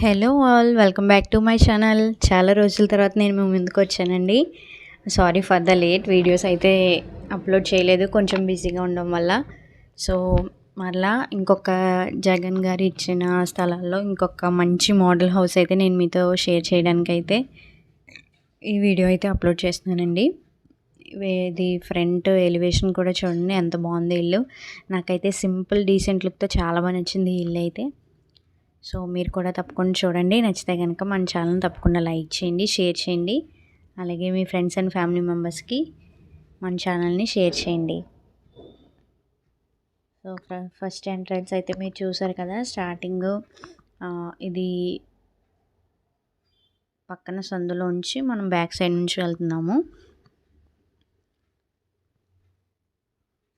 Hello all welcome back to my channel చాలా రోజుల తర్వాత నేను మీ ముందుకు వచ్చానండి. Sorry for the late videos అయితే అప్లోడ్ చేయలేదు కొంచెం బిజీగా ఉండడం వల్ల. సో మరలా ఇంకొక జగన్ గారు ఇచ్చిన స్థలాల్లో ఇంకొక మంచి మోడల్ హౌస్ అయితే నేను మీతో షేర్ చేయడానికి అయితే ఈ వీడియో అయితే అప్లోడ్ చేస్తున్నానండి. ఇది ఫ్రంట్ ఎలివేషన్ కూడా చూడండి ఎంత బాగుంది ఇల్లు. నాకైతే సింపుల్ డీసెంట్ లుక్తో చాలా బాగా నచ్చింది ఈ ఇల్లు అయితే. సో మీరు కూడా తప్పకుండా చూడండి. నచ్చితే కనుక మన ఛానల్ తప్పకుండా లైక్ చేయండి షేర్ చేయండి. అలాగే మీ ఫ్రెండ్స్ అండ్ ఫ్యామిలీ మెంబర్స్కి మన ఛానల్ని షేర్ చేయండి. సో ఫస్ట్ ఎంట్రన్స్ అయితే మీరు చూసారు కదా స్టార్టింగ్ ఇది పక్కన సందులో ఉంచి మనం బ్యాక్ సైడ్ నుంచి వెళ్తున్నాము.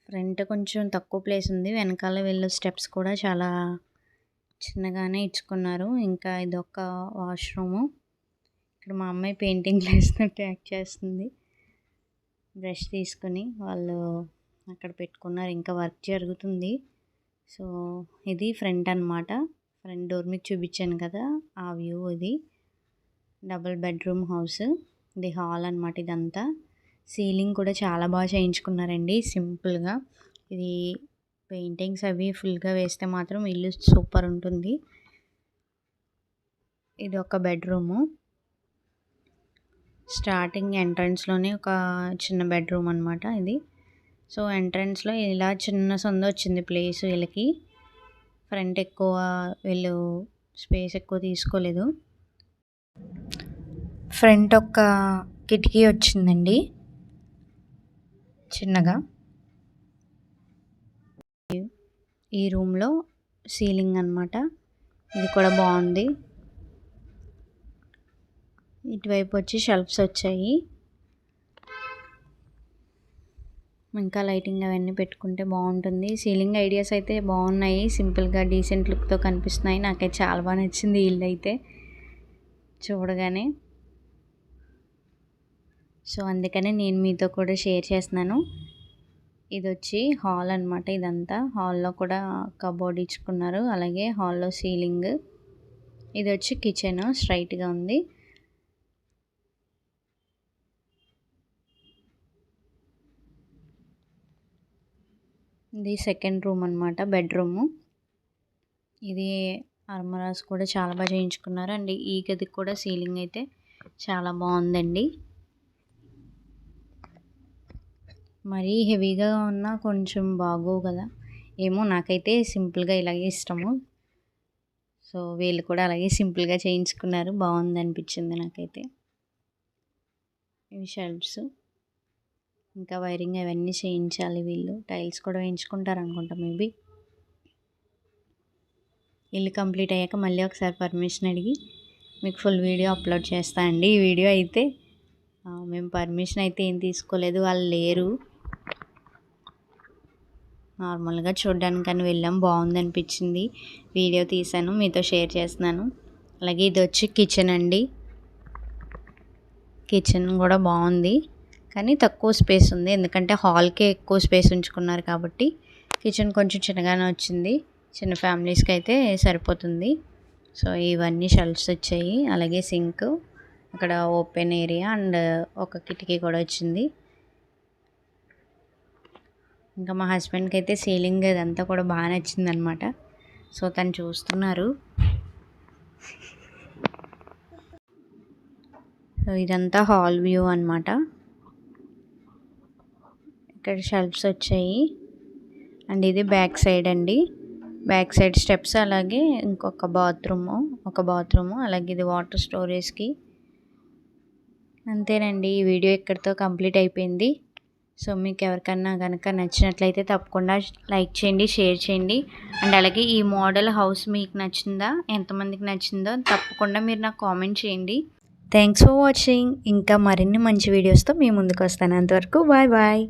ఫ్రంట్ కొంచెం తక్కువ ప్లేస్ ఉంది వెనకాల వెళ్ళే స్టెప్స్ కూడా చాలా చిన్నగానే ఇచ్చుకున్నారు. ఇంకా ఇది ఒక వాష్రూము. ఇక్కడ మా అమ్మాయి పెయింటింగ్ వేసినట్టు యాక్ట్ చేస్తుంది. బ్రష్ తీసుకుని వాళ్ళు అక్కడ పెట్టుకున్నారు. ఇంకా వర్క్ జరుగుతుంది. సో ఇది ఫ్రంట్ అనమాట ఫ్రంట్ డోర్ మీద చూపించాను కదా ఆ వ్యూ ఇది. Double bedroom house. ఇది హాల్ అనమాట ఇదంతా. సీలింగ్ కూడా చాలా బాగా చేయించుకున్నారండి సింపుల్గా. ఇది పెయింటింగ్స్ అవి ఫుల్గా వేస్తే మాత్రం ఇల్లు సూపర్ ఉంటుంది. ఇది ఒక బెడ్రూము. స్టార్టింగ్ ఎంట్రన్స్లోనే ఒక చిన్న బెడ్రూమ్ అనమాట ఇది. సో ఎంట్రన్స్లో ఇలా చిన్న సొంద వచ్చింది ప్లేస్ వీళ్ళకి. ఫ్రంట్ ఎక్కువ వీళ్ళు స్పేస్ ఎక్కువ తీసుకోలేదు. ఫ్రంట్ ఒక కిటికీ వచ్చిందండి. చిన్నగా. ఈ రూమ్లో సీలింగ్ అనమాట ఇది కూడా బాగుంది ఇటువైపు వచ్చి షెల్ఫ్స్ వచ్చాయి. ఇంకా లైటింగ్ అవన్నీ పెట్టుకుంటే బాగుంటుంది సీలింగ్ ఐడియాస్ అయితే బాగున్నాయి సింపుల్గా డీసెంట్ లుక్తో కనిపిస్తున్నాయి. నాకైతే చాలా బాగా నచ్చింది ఇల్లు అయితే. చూడగానే. సో అందుకనే నేను మీతో కూడా షేర్ చేస్తున్నాను. ఇది వచ్చి హాల్ అనమాట ఇదంతా. హాల్లో కూడా కబోర్డ్ ఇచ్చుకున్నారు. అలాగే హాల్లో సీలింగ్. ఇది వచ్చి కిచెన్ స్ట్రైట్గా ఉంది. ఇది సెకండ్ రూమ్ అనమాట బెడ్రూము. ఇది అర్మరాస్ కూడా చాలా బాగా చేయించుకున్నారు. అండ్ ఈ గదికి కూడా సీలింగ్ అయితే చాలా బాగుందండి. మరీ హెవీగా ఉన్నా కొంచెం బాగోవు కదా. ఏమో నాకైతే సింపుల్గా ఇలాగే ఇష్టము. సో వీళ్ళు కూడా అలాగే సింపుల్గా చేయించుకున్నారు. బాగుంది అనిపించింది నాకైతే. ఇవి షెల్ఫ్స్. ఇంకా వైరింగ్ అవన్నీ చేయించాలి వీళ్ళు. టైల్స్ కూడా వేయించుకుంటారు అనుకుంటా మేబీ. ఇల్లు కంప్లీట్ అయ్యాక మళ్ళీ ఒకసారి పర్మిషన్ అడిగి మీకు ఫుల్ వీడియో అప్లోడ్ చేస్తా అండి. ఈ వీడియో అయితే మేము పర్మిషన్ అయితే ఏం తీసుకోలేదు. వాళ్ళు లేరు. నార్మల్గా చూడడానికని వెళ్ళాం. బాగుంది అనిపించింది వీడియో తీశాను మీతో షేర్ చేస్తున్నాను. అలాగే ఇది వచ్చి కిచెన్ అండి. కిచెన్ కూడా బాగుంది కానీ తక్కువ స్పేస్ ఉంది. ఎందుకంటే హాల్కే ఎక్కువ స్పేస్ ఉంచుకున్నారు కాబట్టి కిచెన్ కొంచెం చిన్నగానే వచ్చింది. చిన్న ఫ్యామిలీస్కి అయితే సరిపోతుంది. సో ఇవన్నీ షెల్ఫ్స్ వచ్చాయి. అలాగే సింక్. అక్కడ ఓపెన్ ఏరియా అండ్ ఒక కిటికీ కూడా వచ్చింది. ఇంకా మా హస్బెండ్కి అయితే సీలింగ్ ఇదంతా కూడా బాగా నచ్చింది అనమాట సో తను చూస్తున్నారు. సో ఇదంతా హాల్ వ్యూ అనమాట ఇక్కడ షెల్ఫ్స్ వచ్చాయి. అండ్ ఇది బ్యాక్ సైడ్ అండి. బ్యాక్ సైడ్ స్టెప్స్ అలాగే ఇంకొక బాత్రూము ఒక బాత్రూము అలాగే ఇది వాటర్ స్టోరేజ్కి. అంతేనండి ఈ వీడియో ఇక్కడితో కంప్లీట్ అయిపోయింది. సో మీకు ఎవరికన్నా కనుక నచ్చినట్లయితే తప్పకుండా లైక్ చేయండి షేర్ చేయండి. అండ్ అలాగే ఈ మోడల్ హౌస్ మీకు నచ్చిందా ఎంతమందికి నచ్చిందో తప్పకుండా మీరు నాకు కామెంట్ చేయండి. Thanks for watching. ఇంకా మరిన్ని మంచి వీడియోస్తో మీ ముందుకు వస్తాను. అంతవరకు బాయ్ బాయ్.